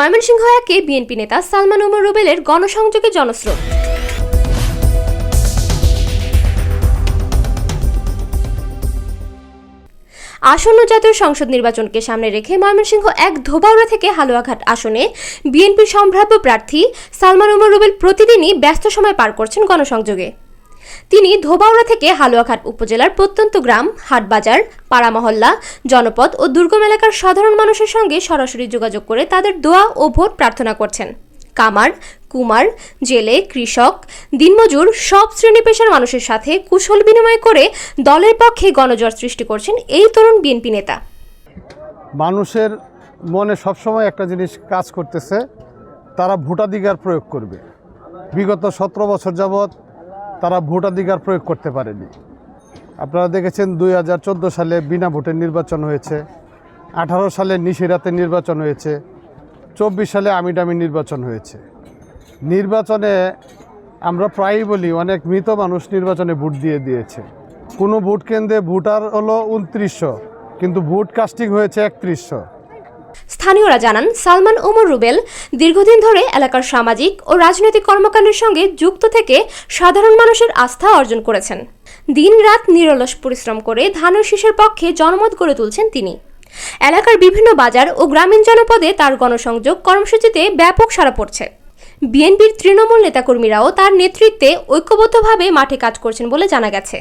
ময়মনসিংহ একে বিএনপি নেতা সালমান ওমর রুবেলের গণসংযোগে জনস্রোত। আসন্ন জাতীয় সংসদ নির্বাচনকে সামনে রেখে ময়মনসিংহ এক ধোবাউড়া থেকে হালুয়াঘাট আসনে বিএনপির সম্ভাব্য প্রার্থী সালমান ওমর রুবেল প্রতিদিনই ব্যস্ত সময় পার করছেন গণসংযোগে। তিনি ধোবাউড়া থেকে হালুয়াঘাট উপজেলার প্রত্যন্ত গ্রাম, হাটবাজার পাড়া মহল্লা জনপদ ও দুর্গম এলাকার সাধারণ মানুষের সঙ্গে সরাসরি যোগাযোগ করে তাদের দোয়া ও ভোট প্রার্থনা করছেন। কামার, কুমার, জেলে, কৃষক, দিনমজুর সব শ্রেণি পেশার মানুষের সাথে কুশল বিনিময় করে দলের পক্ষে গণজোয়ার সৃষ্টি করছেন এই তরুণ বিএনপি নেতা। মানুষের মনে সবসময় একটা জিনিস কাজ করতেছে, তারা ভোটাধিকার প্রয়োগ করবে। বিগত সতেরো বছর যাবৎ তারা ভোটাধিকার প্রয়োগ করতে পারেনি। আপনারা দেখেছেন দুই হাজার চোদ্দ সালে বিনা ভোটের নির্বাচন হয়েছে, আঠারো সালে নিশিরাতে নির্বাচন হয়েছে, চব্বিশ সালে আমিডামি নির্বাচন হয়েছে। নির্বাচনে আমরা প্রায়ই বলি অনেক মৃত মানুষ নির্বাচনে ভোট দিয়ে দিয়েছে। কোনো ভোট কেন্দ্রে ভোটার হলো উনত্রিশশো কিন্তু ভোট কাস্টিং হয়েছে একত্রিশশো। স্থানীয়রা জানান, সালমান ওমর রুবেল দীর্ঘদিন ধরে এলাকার সামাজিক ও রাজনৈতিক কর্মকাণ্ডের সঙ্গে যুক্ত থেকে সাধারণ মানুষের আস্থা অর্জন করেছেন। দিনরাত নিরলস পরিশ্রম করে ধানের শীষের পক্ষে জনমত গড়ে তুলছেন তিনি। এলাকার বিভিন্ন বাজার ও গ্রামীণ জনপদে তার গণসংযোগ কর্মসূচিতে ব্যাপক সাড়া পড়ছে। বিএনপির তৃণমূল নেতাকর্মীরাও তার নেতৃত্বে ঐক্যবদ্ধভাবে মাঠে কাজ করছেন বলে জানা গেছে।